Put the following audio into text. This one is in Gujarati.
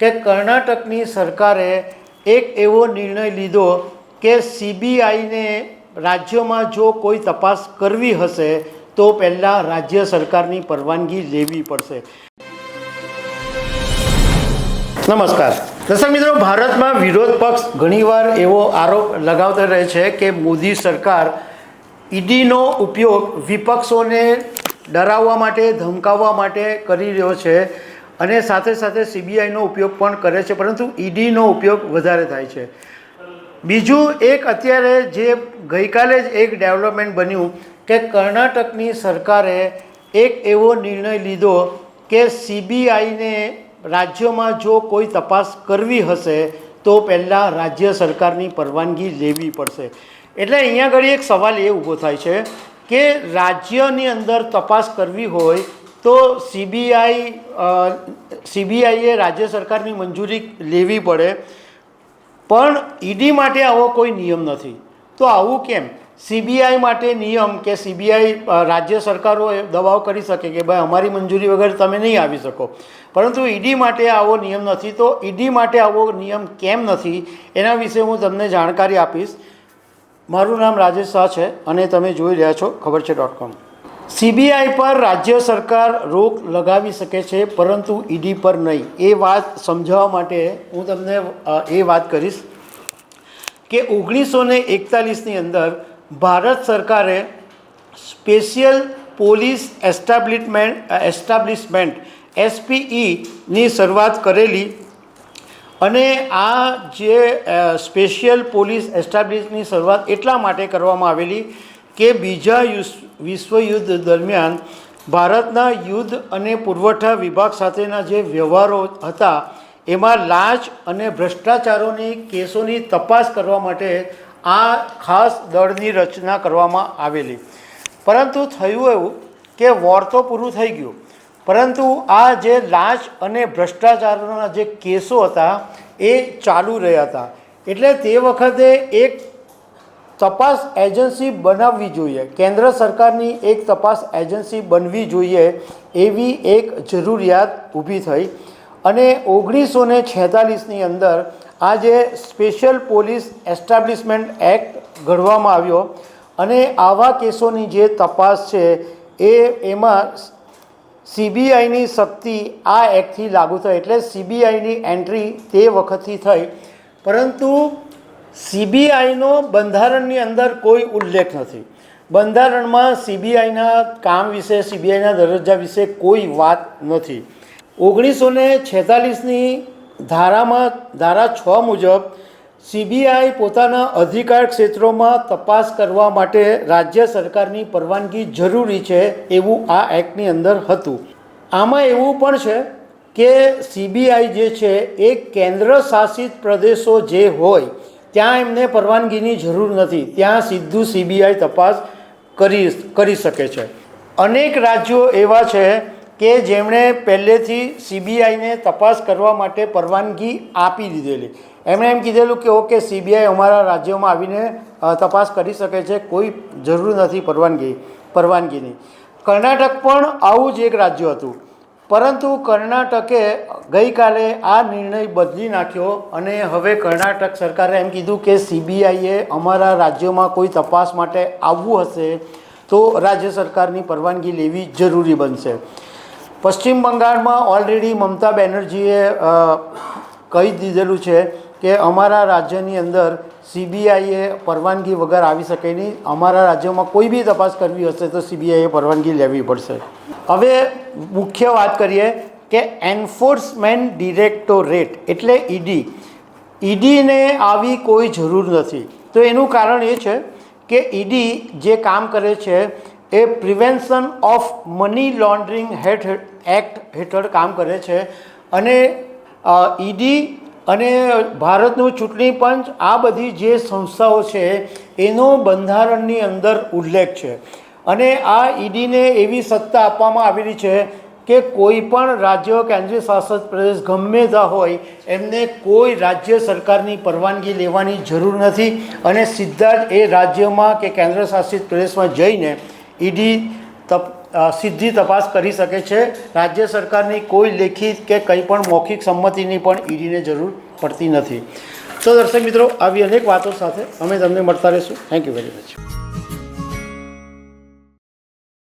કે કર્ણાટકની સરકારે એક એવો નિર્ણય લીધો કે સીબીઆઈને રાજ્યમાં જો કોઈ તપાસ કરવી હશે, તો પહેલાં રાજ્ય સરકારની પરવાનગી લેવી પડશે. નમસ્કાર. દર્શક મિત્રો, ભારતમાં વિરોધ પક્ષ ઘણીવાર એવો આરોપ લગાવતો રહે છે કે મોદી સરકાર ઈડીનો ઉપયોગ વિપક્ષોને ડરાવવા માટે, ધમકાવવા માટે કરી રહ્યો છે. અને સાથે સાથે સીબીઆઈનો ઉપયોગ પણ કરે છે, પરંતુ ઈડીનો ઉપયોગ વધારે થાય છે. બીજું એક અત્યારે જે ગઈકાલે જ એક ડેવલપમેન્ટ બન્યું કે કર્ણાટકની સરકારે એક એવો નિર્ણય લીધો કે સીબીઆઈને રાજ્યોમાં જો કોઈ તપાસ કરવી હશે, તો પહેલાં રાજ્ય સરકારની પરવાનગી લેવી પડશે. એટલે અહીંયા આગળ એક સવાલ એ ઊભો થાય છે કે રાજ્યની અંદર તપાસ કરવી હોય તો સીબીઆઈ સીબીઆઈએ રાજ્ય સરકારની મંજૂરી લેવી પડે. પણ ઈડી માટે આવો કોઈ નિયમ નથી. તો આવું કેમ? સીબીઆઈ માટે નિયમ કે સીબીઆઈ રાજ્ય સરકારો દબાવ કરી શકે કે ભાઈ અમારી મંજૂરી વગર તમે નહીં આવી શકો. પરંતુ ઈડી માટે આવો નિયમ નથી. તો ઈડી માટે આવો નિયમ કેમ નથી? એના વિશે હું તમને જાણકારી આપીશ. મારું નામ રાજેશ શાહ છે અને તમે જોઈ રહ્યા છો ખબર છે ડોટ કોમ. સીબીઆઈ પર રાજ્ય સરકાર રોક લગાવી શકે છે, પરંતુ ઈડી પર નહીં. એ વાત સમજાવવા માટે હું તમને એ વાત કરીશ કે ઓગણીસો ને એકતાલીસની અંદર ભારત સરકારે સ્પેશિયલ પોલીસ એસ્ટાબ્લિશમેન્ટ એસ્ટાબ્લિશમેન્ટ, એસપીઈની શરૂઆત કરેલી અને આ જે સ્પેશિયલ પોલીસ એસ્ટાબ્લિશની શરૂઆત એટલા માટે કરવામાં આવેલી કે બીજા વિશ્વયુદ્ધ દરમિયાન ભારતના યુદ્ધ અને પુરવઠા વિભાગ સાથેના જે વ્યવહારો હતા, એમાં લાંચ અને ભ્રષ્ટાચારોની કેસોની તપાસ કરવા માટે આ ખાસ દળની રચના કરવામાં આવેલી. પરંતુ થયું એવું કે વોર તો પૂરું થઈ ગયું. પરંતુ આ જે લાંચ અને ભ્રષ્ટાચારના જે કેસો હતા, એ ચાલુ રહ્યા હતા. એટલે તે વખતે એક તપાસ એજન્સી બનાવવી જોઈએ. કેન્દ્ર સરકારની એક તપાસ એજન્સી બનવી જોઈએ એવી એક જરૂરિયાત ઊભી થઈ. અને ઓગણીસો ને છેતાલીસની અંદર આ જે સ્પેશિયલ પોલીસ એસ્ટાબ્લિશમેન્ટ એક્ટ ઘડવામાં આવ્યો. અને આવા કેસોની જે તપાસ છે એ એમાં સીબીઆઈની શક્તિ આ એક્ટથી લાગુ થઈ. એટલે સીબીઆઈની એન્ટ્રી તે વખતથી થઈ. પરંતુ સીબીઆઈનો બંધારણની અંદર કોઈ ઉલ્લેખ નથી. બંધારણમાં સીબીઆઈના કામ વિશે, સીબીઆઈના દરજ્જા વિશે કોઈ વાત નથી. ઓગણીસો ને છેતાલીસની ધારામાં, ધારા છ મુજબ સીબીઆઈ પોતાના અધિકાર ક્ષેત્રોમાં તપાસ કરવા માટે રાજ્ય સરકારની પરવાનગી જરૂરી છે એવું આ એક્ટની અંદર હતું. આમાં એવું પણ છે કે સીબીઆઈ જે છે એ કેન્દ્ર શાસિત પ્રદેશો જે હોય ત્યાં એમને પરવાનગીની જરૂર નથી. ત્યાં સીધું સીબીઆઈ તપાસ કરી કરી શકે છે. અનેક રાજ્યો એવા છે કે જેમણે પહેલેથી સીબીઆઈને તપાસ કરવા માટે પરવાનગી આપી દીધેલી. એમણે એમ કીધેલું કે ઓકે સીબીઆઈ અમારા રાજ્યોમાં આવીને તપાસ કરી શકે છે. કોઈ જરૂર નથી પરવાનગી, પરવાનગીની. કર્ણાટક પણ આવું જ એક રાજ્ય હતું. પરંતુ કર્ણાટકે ગઈકાલે આ નિર્ણય બદલી નાખ્યો અને હવે કર્ણાટક સરકારે એમ કીધું કે સીબીઆઈએ અમારા રાજ્યોમાં કોઈ તપાસ માટે આવવું હશે તો રાજ્ય સરકારની પરવાનગી લેવી જરૂરી બનશે. પશ્ચિમ બંગાળમાં ઓલરેડી મમતા બેનર્જીએ કહી દીધેલું છે કે અમારા રાજ્યની અંદર સીબીઆઈએ પરવાનગી વગર આવી શકે નહીં. અમારા રાજ્યમાં કોઈ બી તપાસ કરવી હશે તો સીબીઆઈએ પરવાનગી લેવી પડશે. હવે મુખ્ય વાત કરીએ કે એન્ફોર્સમેન્ટ ડિરેક્ટોરેટ એટલે ઈડી. ઈડીને આવી કોઈ જરૂર નથી. તો એનું કારણ એ છે કે ઈડી જે કામ કરે છે એ પ્રિવેન્શન ઓફ મની લોન્ડરિંગ હેઠ એક્ટ હેઠળ કામ કરે છે. અને ઈડી અને ભારતનું ચૂંટણી પંચ આ બધી જે સંસ્થાઓ છે એનો બંધારણની અંદર ઉલ્લેખ છે. અને આ ઈડીને એવી સત્તા આપવામાં આવેલી છે કે કોઈ પણ રાજ્ય કેન્દ્રીય શાસિત પ્રદેશ ગમે ત્યાં હોય, એમને કોઈ રાજ્ય સરકારની પરવાનગી લેવાની જરૂર નથી અને સીધા જ એ રાજ્યમાં કે કેન્દ્ર શાસિત પ્રદેશમાં જઈને ઈડી તપ સીધી તપાસ કરી શકે છે. રાજ્ય સરકારની કોઈ લેખિત કે કંઈ પણ મૌખિક સંમતિની પણ ઈડીને જરૂર પડતી નથી. તો દર્શક મિત્રો, આવી અનેક વાતો સાથે અમે તમને મળતા રહીશું. Thank you very much